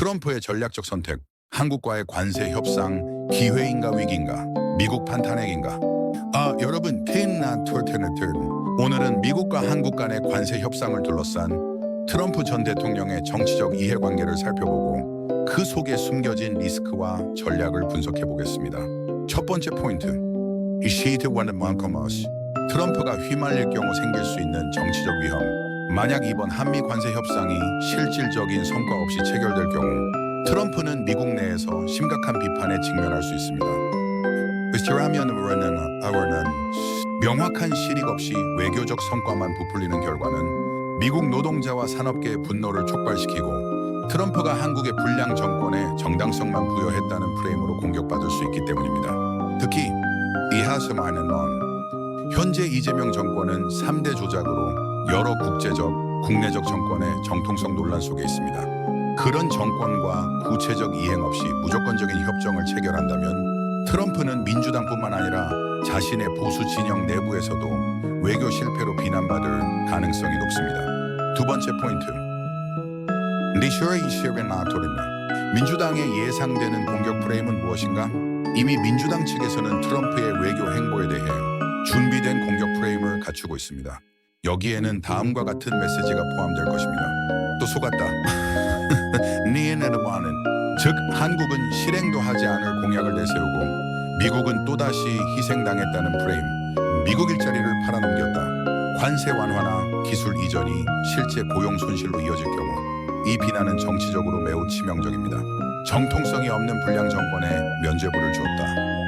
트럼프의 전략적 선택, 한국과의 관세 협상, 기회인가 위기인가, 미국 판 탄핵인가. 아, 여러분, 케인나 톨테네튼 오늘은 미국과 한국 간의 관세 협상을 둘러싼 트럼프 전 대통령의 정치적 이해관계를 살펴보고 그 속에 숨겨진 리스크와 전략을 분석해 보겠습니다. 첫 번째 포인트, 이 시트 원의 만커머스 트럼프가 휘말릴 경우 생길 수 있는 정치적 위험. 만약 이번 한미 관세 협상이 실질적인 성과 없이 체결될 경우 트럼프는 미국 내에서 심각한 비판에 직면할 수 있습니다. 그렇다면 우리는 우리는 명확한 실익 없이 외교적 성과만 부풀리는 결과는 미국 노동자와 산업계의 분노를 촉발시키고 트럼프가 한국의 불량 정권에 정당성만 부여했다는 프레임으로 공격받을 수 있기 때문입니다. 특히 이하스마는 넌 현재 이재명 정권은 3대 조작으로 여러 국제적, 국내적 정권의 정통성 논란 속에 있습니다. 그런 정권과 구체적 이행 없이 무조건적인 협정을 체결한다면 트럼프는 민주당뿐만 아니라 자신의 보수 진영 내부에서도 외교 실패로 비난받을 가능성이 높습니다. 두 번째 포인트. 리쇼의 이시르의 나토리나 민주당의 예상되는 공격 프레임은 무엇인가? 이미 민주당 측에서는 트럼프의 외교 행보에 대해 준비된 공격 프레임을 갖추고 있습니다. 여기에는 다음과 같은 메시지가 포함될 것입니다. 또 속았다. 니에네르마는 즉 한국은 실행도 하지 않을 공약을 내세우고 미국은 또다시 희생당했다는 프레임. 미국 일자리를 팔아넘겼다. 관세 완화나 기술 이전이 실제 고용 손실로 이어질 경우 이 비난은 정치적으로 매우 치명적입니다. 정통성이 없는 불량 정권에 면죄부를 주었다.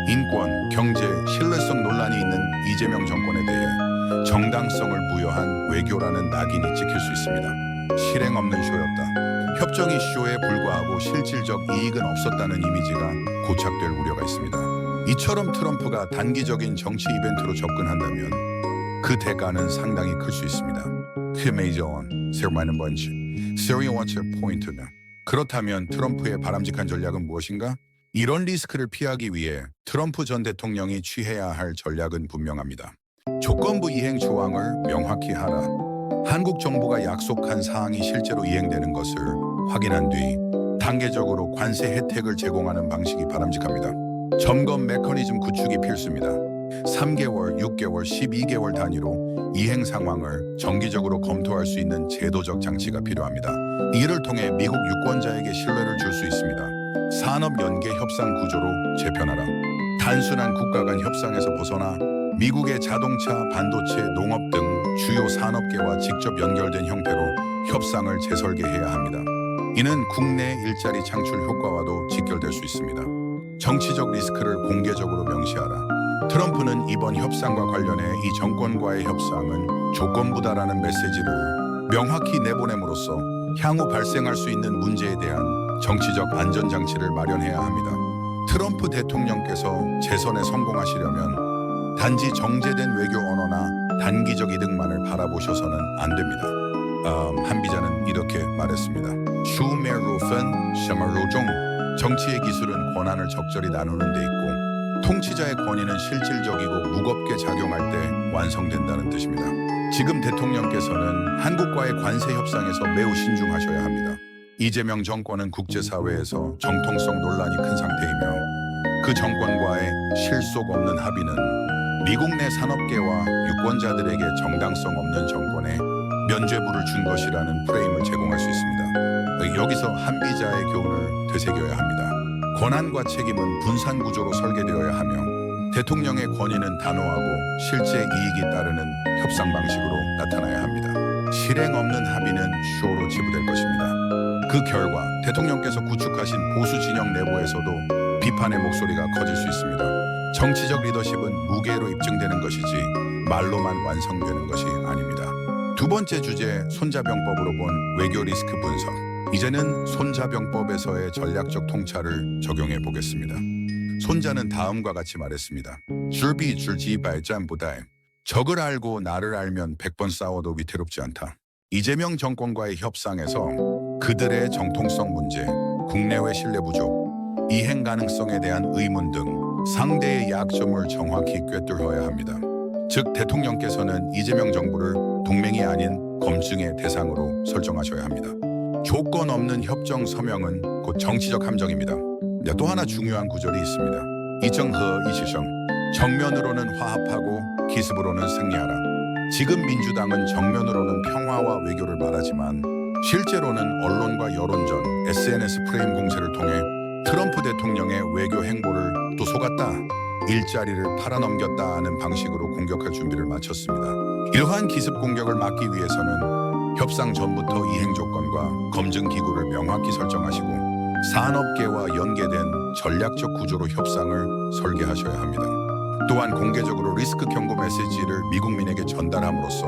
인권, 경제, 신뢰성 논란이 있는 이재명 정권에 대해 정당성을 부여한 외교라는 낙인이 찍힐 수 있습니다. 실행 없는 쇼였다. 협정이 쇼에 불과하고 실질적 이익은 없었다는 이미지가 고착될 우려가 있습니다. 이처럼 트럼프가 단기적인 정치 이벤트로 접근한다면 그 대가는 상당히 클 수 있습니다. 그 메이저원, 세르마는 번지, 세리어워처 포인트는 그렇다면 트럼프의 바람직한 전략은 무엇인가? 이런 리스크를 피하기 위해 트럼프 전 대통령이 취해야 할 전략은 분명합니다. 조건부 이행 조항을 명확히 하라. 한국 정부가 약속한 사항이 실제로 이행되는 것을 확인한 뒤 단계적으로 관세 혜택을 제공하는 방식이 바람직합니다. 점검 메커니즘 구축이 필수입니다. 3개월, 6개월, 12개월 단위로 이행 상황을 정기적으로 검토할 수 있는 제도적 장치가 필요합니다. 이를 통해 미국 유권자에게 신뢰를 줄 수 있습니다. 산업 연계 협상 구조로 재편하라. 단순한 국가 간 협상에서 벗어나 미국의 자동차, 반도체, 농업 등 주요 산업계와 직접 연결된 형태로 협상을 재설계해야 합니다. 이는 국내 일자리 창출 효과와도 직결될 수 있습니다. 정치적 리스크를 공개적으로 명시하라. 트럼프는 이번 협상과 관련해 이 정권과의 협상은 조건부다라는 메시지를 명확히 내보냄으로써 향후 발생할 수 있는 문제에 대한 정치적 안전장치를 마련해야 합니다. 트럼프 대통령께서 재선에 성공하시려면 단지 정제된 외교 언어나 단기적 이득만을 바라보셔서는 안 됩니다. 음, 한 비자는 이렇게 말했습니다. 슈메루fen 샤마루종 정치의 기술은 권한을 적절히 나누는 데 있고 통치자의 권위는 실질적이고 무겁게 작용할 때 완성된다는 뜻입니다. 지금 대통령께서는 한국과의 관세 협상에서 매우 신중하셔야 합니다. 이재명 정권은 국제사회에서 정통성 논란이 큰 상태이며 그 정권과의 실속 없는 합의는 미국 내 산업계와 유권자들에게 정당성 없는 정권에 면죄부를 준 것이라는 프레임을 제공할 수 있습니다. 여기서 한비자의 교훈을 되새겨야 합니다. 권한과 책임은 분산 구조로 설계되어야 하며 대통령의 권위는 단호하고 실제 이익이 따르는 협상 방식으로 나타나야 합니다. 실행 없는 합의는 쇼로 치부될 것입니다. 그 결과 대통령께서 구축하신 보수 진영 내부에서도 비판의 목소리가 커질 수 있습니다. 정치적 리더십은 무게로 입증되는 것이지 말로만 완성되는 것이 아닙니다. 두 번째 주제 손자병법으로 본 외교 리스크 분석. 이제는 손자병법에서의 전략적 통찰을 적용해 보겠습니다. 손자는 다음과 같이 말했습니다. 줄비 줄지 발전보다 적을 알고 나를 알면 100번 싸워도 위태롭지 않다. 이재명 정권과의 협상에서 그들의 정통성 문제, 국내외 신뢰 부족, 이행 가능성에 대한 의문 등 상대의 약점을 정확히 꿰뚫어야 합니다. 즉 대통령께서는 이재명 정부를 동맹이 아닌 검증의 대상으로 설정하셔야 합니다. 조건 없는 협정 서명은 곧 정치적 함정입니다. 네, 또 하나 중요한 구절이 있습니다. 이정허 이시성 정면으로는 화합하고 기습으로는 승리하라. 지금 민주당은 정면으로는 평화와 외교를 말하지만 실제로는 언론과 여론전, SNS 프레임 공세를 통해 트럼프 대통령의 외교 행보를 또 속았다. 일자리를 팔아넘겼다는 방식으로 공격할 준비를 마쳤습니다. 이러한 기습 공격을 막기 위해서는 협상 전부터 이행 조건과 검증 기구를 명확히 설정하시고 산업계와 연계된 전략적 구조로 협상을 설계하셔야 합니다. 또한 공개적으로 리스크 경고 메시지를 미국민에게 전달함으로써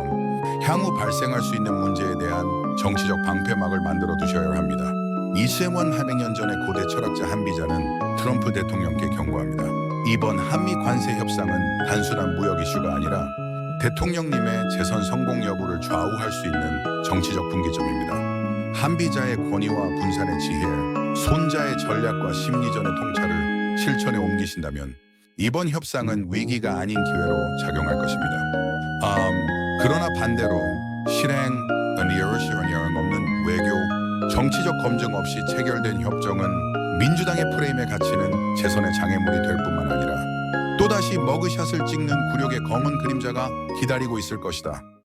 향후 발생할 수 있는 문제에 대한 정치적 방패막을 만들어 두셔야 합니다. 이세원 400년 전의 고대 철학자 한비자는 트럼프 대통령께 경고합니다. 이번 한미 관세 협상은 단순한 무역 이슈가 아니라 대통령님의 재선 성공 여부를 좌우할 수 있는 정치적 분기점입니다. 한비자의 권위와 분산의 지혜, 손자의 전략과 심리전의 통찰을 실천에 옮기신다면 이번 협상은 위기가 아닌 기회로 작용할 것입니다. 음, 그러나 반대로 실행, 여행 없는 외교, 정치적 검증 없이 체결된 협정은 민주당의 프레임에 갇히는 재선의 장애물이 될 뿐만 아니라 또다시 머그샷을 찍는 굴욕의 검은 그림자가 기다리고 있을 것이다.